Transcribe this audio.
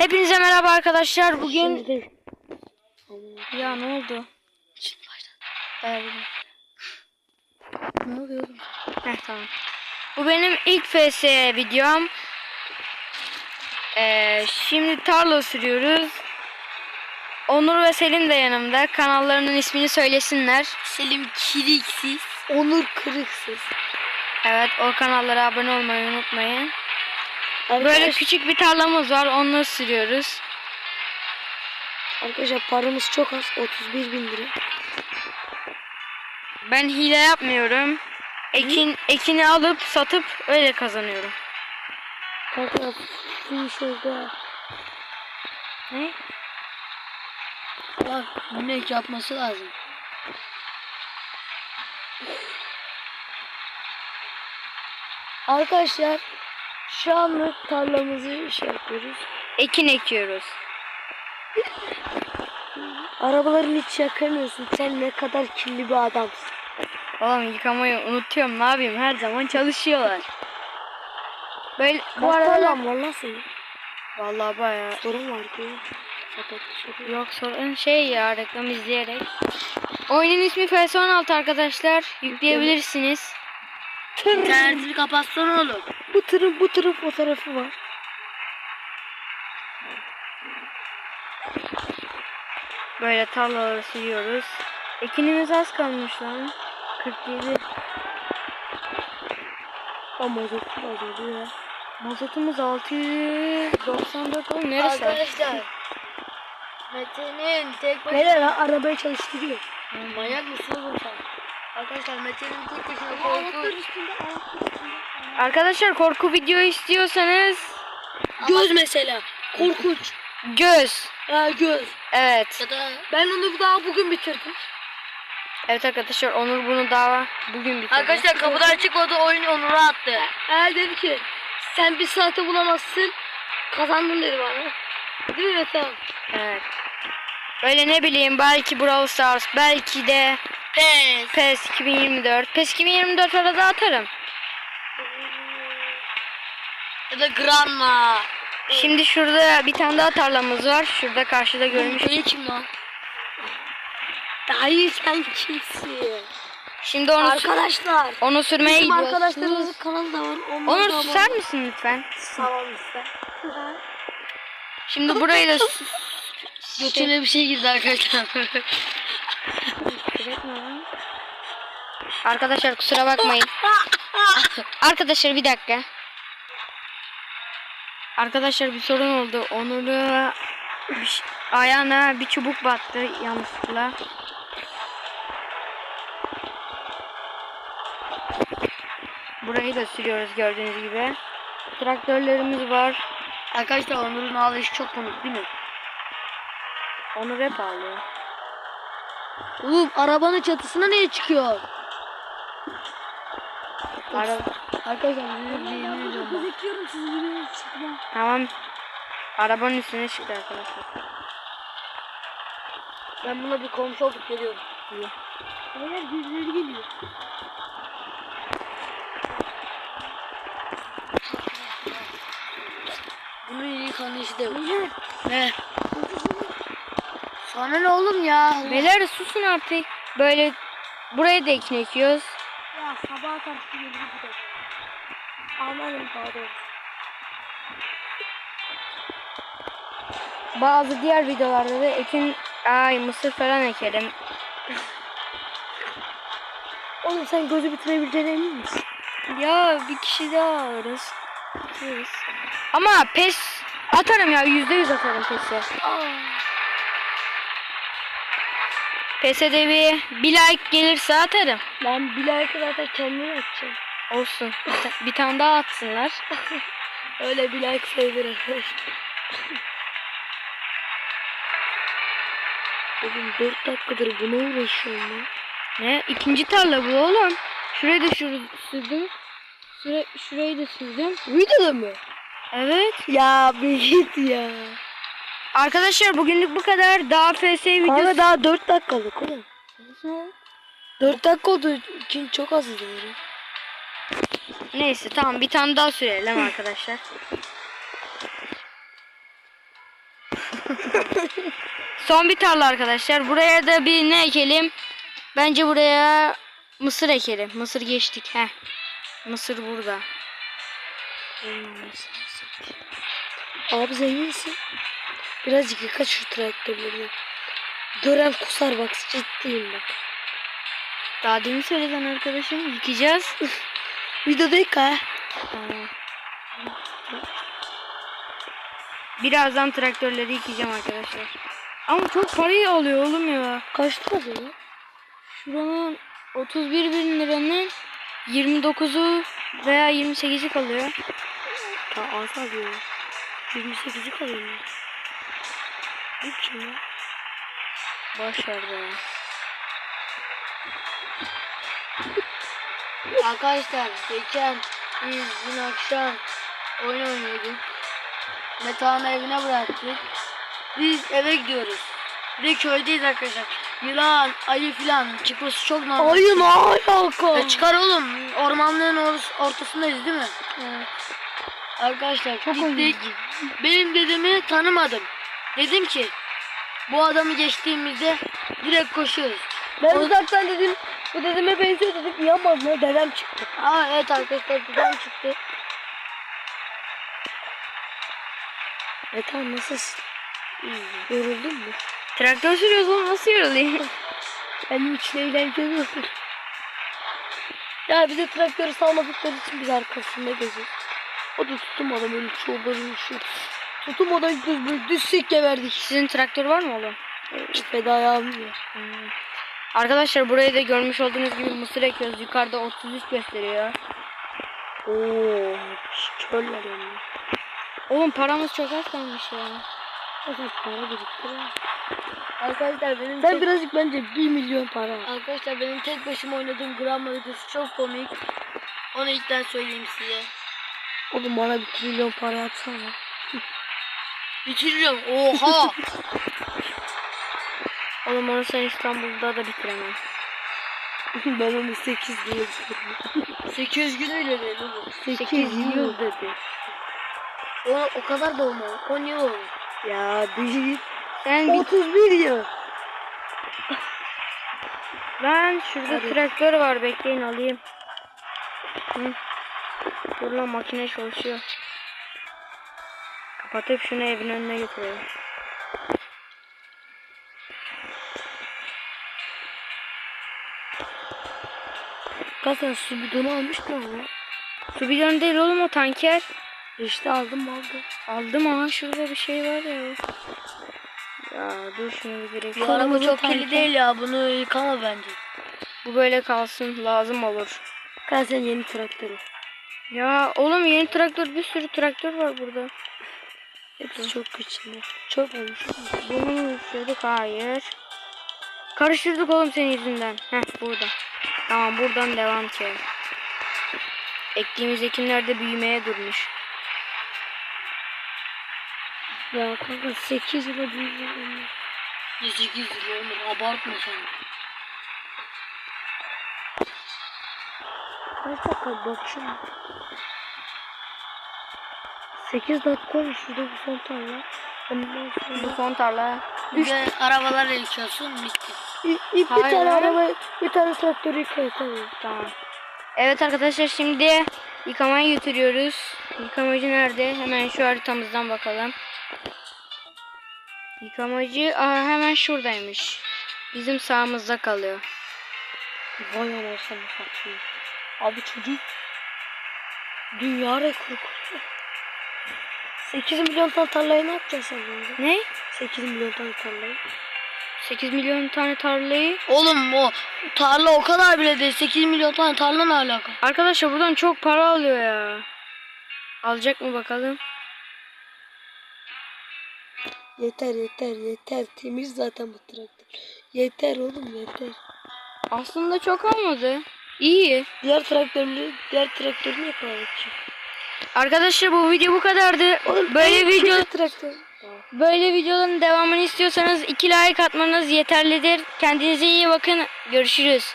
Hepinize merhaba arkadaşlar. Bugün Şimdi ya ne oldu? Evet. ne oluyor? Heh, tamam. Bu benim ilk FS videom. Ee, şimdi tarla sürüyoruz. Onur ve Selim de yanımda. Kanallarının ismini söylesinler. Selim Kiriksiz. Onur Kırıksız. Evet o kanallara abone olmayı unutmayın. Böyle Böyle küçük bir tarlamız var. Onları sürüyoruz. arkadaşlar paramız çok az. 31 bin lira. Ben hile yapmıyorum. Ekin ekini alıp satıp öyle kazanıyorum. Kanka şu şurada. Ne? Bak güneş yapması lazım. Arkadaşlar şu anlık tarlamızı şey yapıyoruz. Ekin ekiyoruz. Arabaların hiç yakamıyorsun. Sen ne kadar kirli bir adamsın. Oğlum yıkamayı unutuyorum ne yapayım her zaman çalışıyorlar. Böyle bu arada lan senin? vallahi bayağı Sorun var sorun. yok sorun şey ya reklam izleyerek. Oyunun ismi FS16 arkadaşlar yükleyebilirsiniz. İnternetini kapatsana oğlum. Bu tırın bu tırın fotoğrafı var. Böyle tarlaları sürüyoruz. Ekinimiz az kalmış lan. 47. Ama mazot var ya. Mazotumuz 694 oğlum neresi? Arkadaşlar. Mete'nin tek başına... Neler lan arabaya çalıştırıyor. Manyak mısın? Arkadaşlar Mete'nin korku... Arkadaşlar korku video istiyorsanız Göz mesela. Korkunç. göz. Ha göz. Evet. Ya da... Ben onu daha bugün bitirdim. Evet arkadaşlar Onur bunu daha bugün bitirdi. Arkadaşlar kapıdan çıkmadı oyun Onur'a attı. Ee dedi ki sen bir saate bulamazsın. Kazandın dedi bana. Değil mi Mete? Evet. Böyle ne bileyim belki Brawl Stars belki de Pes. PES 2024. PES 2024 arada atarım. Ya da Granma. Şimdi şurada bir tane daha tarlamız var. Şurada karşıda görmüş. Benim kim lan? Dayı sen kimsin? Şimdi onu Arkadaşlar. onu sürmeye Bizim gidiyoruz. arkadaşlarımızın kanalı da var. Onları Onur da susar mısın lütfen? Tamam işte. Şimdi burayı da Götüne bir şey girdi arkadaşlar. Arkadaşlar kusura bakmayın. Arkadaşlar bir dakika. Arkadaşlar bir sorun oldu. Onur'u ayağına bir çubuk battı yanlışlıkla. Burayı da sürüyoruz gördüğünüz gibi. Traktörlerimiz var. arkadaşlar Onur'un ağlayışı çok komik değil mi? Onur hep ağlıyor. Oğlum arabanın çatısına niye çıkıyor? Ara- Arkadaşlar bunu ediyorum. Sizi çıkma. tamam. Arabanın üstüne çıktı arkadaşlar. Ben buna bir komşu olup geliyorum. Beyler birileri geliyor. Bunun iyi kanışı da yok. Ne? Sana ne oğlum ya? Beyler susun artık. Böyle buraya da ekin ekiyoruz. Ya sabaha karşı gelir bu da. Amanın pardon. Bazı diğer videolarda da ekin ay mısır falan ekerim. Oğlum sen gözü bitirebileceğine emin misin? Ya bir kişi daha alırız. Alırız. Ama pes atarım ya yüzde yüz atarım pesi. Pese de bir, bir like gelirse atarım. Ben bir like zaten kendime yapacağım. Olsun. Bir, ta- bir tane daha atsınlar. Öyle bir like sayılır arkadaşlar. Oğlum 4 dakikadır buna uğraşıyorum ya. Ne? İkinci tarla bu oğlum. Şurayı da şur sürdüm. Şura, şurayı da sürdüm. Videoda mı? Evet. Ya bir git ya. Arkadaşlar bugünlük bu kadar. Daha FS videosu. Kanka daha 4 dakikalık oğlum. 4 dakika oldu. Çok az izliyor. Neyse tamam bir tane daha sürelim arkadaşlar. Son bir tarla arkadaşlar. Buraya da bir ne ekelim? Bence buraya mısır ekelim. Mısır geçtik. Heh. Mısır burada. Abi zenginsin. Birazcık yıka şu traktörleri. Gören kusar bak ciddiyim bak. Daha demin söyledin arkadaşım. Yıkayacağız. Videoda yıka. Tamam. Birazdan traktörleri yıkayacağım arkadaşlar. Ama çok parayı alıyor oğlum ya. Kaç lira bu ya? Şuranın 31 bin liranın 29'u veya 28'i kalıyor. Ya az alıyor. 28'i kalıyor. Ne biçim ya? Boş Arkadaşlar geçen biz dün akşam oyun oynuyorduk. Metehan'ı evine bıraktık. Biz eve gidiyoruz. Bir de köydeyiz arkadaşlar. Yılan, ayı filan çıkması çok normal. Ayı ne alaka? Ya çıkar oğlum. Ormanlığın or- ortasındayız değil mi? Arkadaşlar çok gittik. Benim dedemi tanımadım. Dedim ki bu adamı geçtiğimizde direkt koşuyoruz. Ben O- uzaktan dedim bu dedeme benziyor dedim inanmadım ya dedem çıktı. Aa evet arkadaşlar dedem çıktı. Tamam nasılsın? Yoruldun mu? Traktör sürüyoruz oğlum nasıl yoruluyor? Benim için eğlenceli olur. Ya bize traktörü salmadıkları için biz arkasında geziyoruz. O da tutulmadan böyle çoğuları üşüyor. Tutulmadan gidiyoruz böyle düşsek geberdik. Sizin traktör var mı oğlum? Fedaya almıyor. Arkadaşlar burayı da görmüş olduğunuz gibi mısır ekiyoruz. Yukarıda 33 gösteriyor. Oo, körler yani. Oğlum paramız çok az kalmış ya. Nasıl para biriktir Arkadaşlar benim Sen tek, birazcık bence 1 milyon para arkadaşlar benim tek başıma oynadığım Granma videosu çok komik. Onu ilkten söyleyeyim size. Oğlum bana bir trilyon para yapsana. Bitiriyorum. Oha! Oğlum onu sen İstanbul'da da bitiremem. ben onu 8 diye bitirdim. 800 gün öyle dedi oğlum. 8 yıl yıl dedi. O, o kadar da olmadı. 10 yıl oldu. Ya değil. Bir... 31 yıl. Lan şurada Hadi. traktör var bekleyin alayım. Hı. Dur lan makine çalışıyor. Kapatıp şunu evin önüne götürüyorum. Kasan su bidonu almıştın ama. Su bidonu değil oğlum o tanker. İşte aldım aldım. Aldım ama şurada bir şey var ya. Ya dur şunu bir direkt. Bu araba çok kirli değil ya. Bunu yıkama bence. Bu böyle kalsın lazım olur. Kasan yeni traktörü. Ya oğlum yeni traktör bir sürü traktör var burada. Hepsi çok küçük. Çok olmuş. Bunu mu? Hayır. Karıştırdık oğlum senin yüzünden. Heh burada. Tamam buradan devam ki. Ektiğimiz ekinler de büyümeye durmuş. Ya kanka 8 yıla büyüdüm. 800 lira oğlum. Abartma sen. Kaç dakika bakayım. 8 dakika olmuş şurada bu son tarla. Bu son tarla. Bir de arabalarla yıkıyorsun. Bitti. İp bir Hayır, tane araba, bir tane traktörü tabii. Tamam. Evet arkadaşlar şimdi yıkamaya götürüyoruz. Yıkamacı nerede? Hemen şu haritamızdan bakalım. Yıkamacı aa, hemen şuradaymış. Bizim sağımızda kalıyor. Vay anasını satayım. Abi çocuk dünya rekoru kurdu. 8 milyon tane tarlayı ne yapacaksın sen? Ne? 8 milyon tane tarlayı. 8 milyon tane tarlayı. Oğlum o tarla o kadar bile değil. 8 milyon tane tarla ne alaka? Arkadaşlar buradan çok para alıyor ya. Alacak mı bakalım? Yeter yeter yeter. Temiz zaten bu traktör. Yeter oğlum yeter. Aslında çok almadı. İyi. Diğer traktörleri, diğer traktörü niye para ki? Arkadaşlar bu video bu kadardı. Böyle en video traktör. Böyle videoların devamını istiyorsanız 2 like atmanız yeterlidir. Kendinize iyi bakın. Görüşürüz.